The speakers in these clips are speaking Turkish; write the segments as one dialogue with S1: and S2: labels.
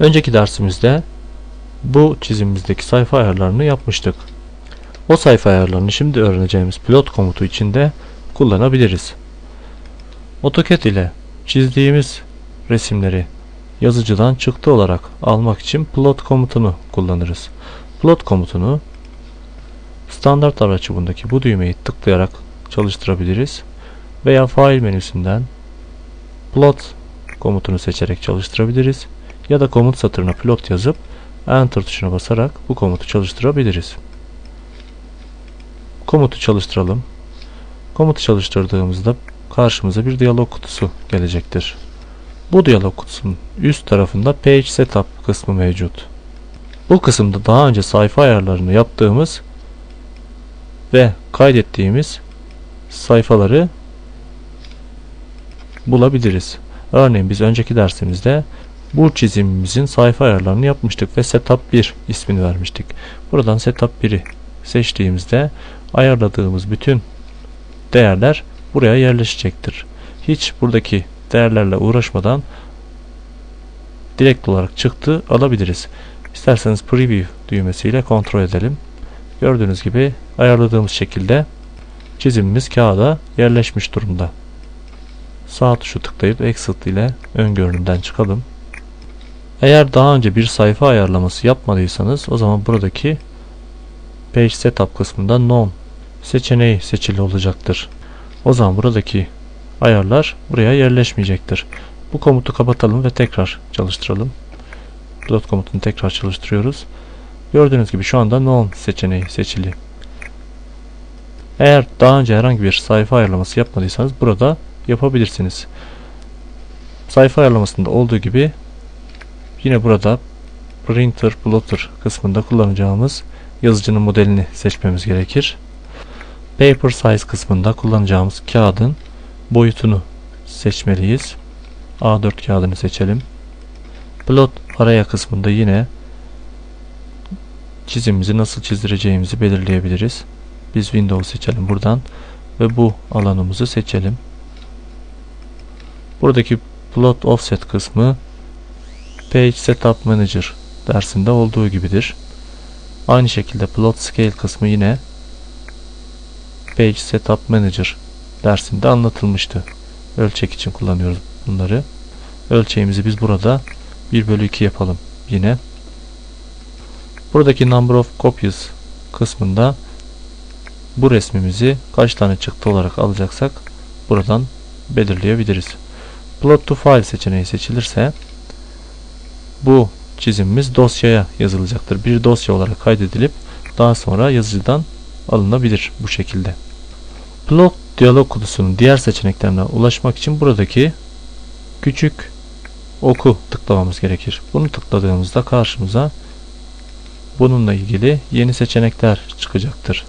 S1: Önceki dersimizde bu çizimimizdeki sayfa ayarlarını yapmıştık. O sayfa ayarlarını şimdi öğreneceğimiz pilot komutu içinde kullanabiliriz. AutoCAD ile çizdiğimiz resimleri yazıcıdan çıktı olarak almak için plot komutunu kullanırız. Plot komutunu standart araç çubuğundaki bu düğmeyi tıklayarak çalıştırabiliriz veya fail menüsünden plot komutunu seçerek çalıştırabiliriz ya da komut satırına plot yazıp enter tuşuna basarak bu komutu çalıştırabiliriz. Komutu çalıştıralım. Komutu çalıştırdığımızda karşımıza bir diyalog kutusu gelecektir. Bu diyalog kutusunun üst tarafında Page Setup kısmı mevcut. Bu kısımda daha önce sayfa ayarlarını yaptığımız ve kaydettiğimiz sayfaları bulabiliriz. Örneğin biz önceki dersimizde bu çizimimizin sayfa ayarlarını yapmıştık ve Setup 1 ismini vermiştik. Buradan Setup 1'i seçtiğimizde ayarladığımız bütün değerler buraya yerleşecektir. Hiç buradaki değerlerle uğraşmadan direkt olarak çıktı alabiliriz. İsterseniz preview düğmesiyle kontrol edelim. Gördüğünüz gibi ayarladığımız şekilde çizimimiz kağıda yerleşmiş durumda. Sağ tuşu tıklayıp exit ile ön görünümden çıkalım. Eğer daha önce bir sayfa ayarlaması yapmadıysanız o zaman buradaki Page Setup kısmında None seçeneği seçili olacaktır. O zaman buradaki ayarlar buraya yerleşmeyecektir. Bu komutu kapatalım ve tekrar çalıştıralım. Plot komutunu tekrar çalıştırıyoruz. Gördüğünüz gibi şu anda None seçeneği seçili. Eğer daha önce herhangi bir sayfa ayarlaması yapmadıysanız burada yapabilirsiniz. Sayfa ayarlamasında olduğu gibi yine burada Printer Plotter kısmında kullanacağımız yazıcının modelini seçmemiz gerekir. Paper Size kısmında kullanacağımız kağıdın boyutunu seçmeliyiz. A4 kağıdını seçelim. Plot araya kısmında yine çizimimizi nasıl çizdireceğimizi belirleyebiliriz. Biz Windows seçelim buradan ve bu alanımızı seçelim. Buradaki Plot Offset kısmı Page Setup Manager dersinde olduğu gibidir. Aynı şekilde Plot Scale kısmı yine Page Setup Manager dersinde anlatılmıştı. Ölçek için kullanıyoruz bunları. Ölçeğimizi biz burada 1 bölü 2 yapalım yine. Buradaki Number of Copies kısmında bu resmimizi kaç tane çıktı olarak alacaksak buradan belirleyebiliriz. Plot to File seçeneği seçilirse bu çizimimiz dosyaya yazılacaktır. Bir dosya olarak kaydedilip daha sonra yazıcıdan alınabilir bu şekilde. Plot diyalog kutusunun diğer seçeneklerine ulaşmak için buradaki küçük oku tıklamamız gerekir. Bunu tıkladığımızda karşımıza bununla ilgili yeni seçenekler çıkacaktır.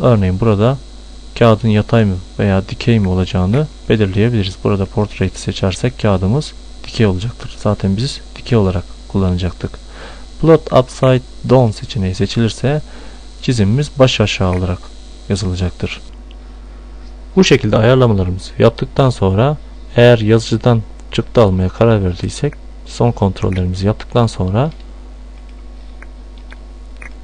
S1: Örneğin burada kağıdın yatay mı veya dikey mi olacağını belirleyebiliriz. Burada portrait'i seçersek kağıdımız dikey olacaktır. Zaten biz dikey olarak kullanacaktık. Plot upside down seçeneği seçilirse çizimimiz baş aşağı olarak yazılacaktır. Bu şekilde ayarlamalarımızı yaptıktan sonra eğer yazıcıdan çıktı almaya karar verdiysek son kontrollerimizi yaptıktan sonra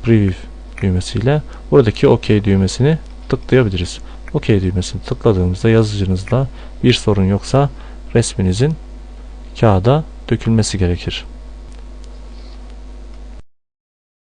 S1: preview düğmesiyle buradaki OK düğmesini tıklayabiliriz. OK düğmesini tıkladığımızda yazıcınızda bir sorun yoksa resminizin kağıda dökülmesi gerekir.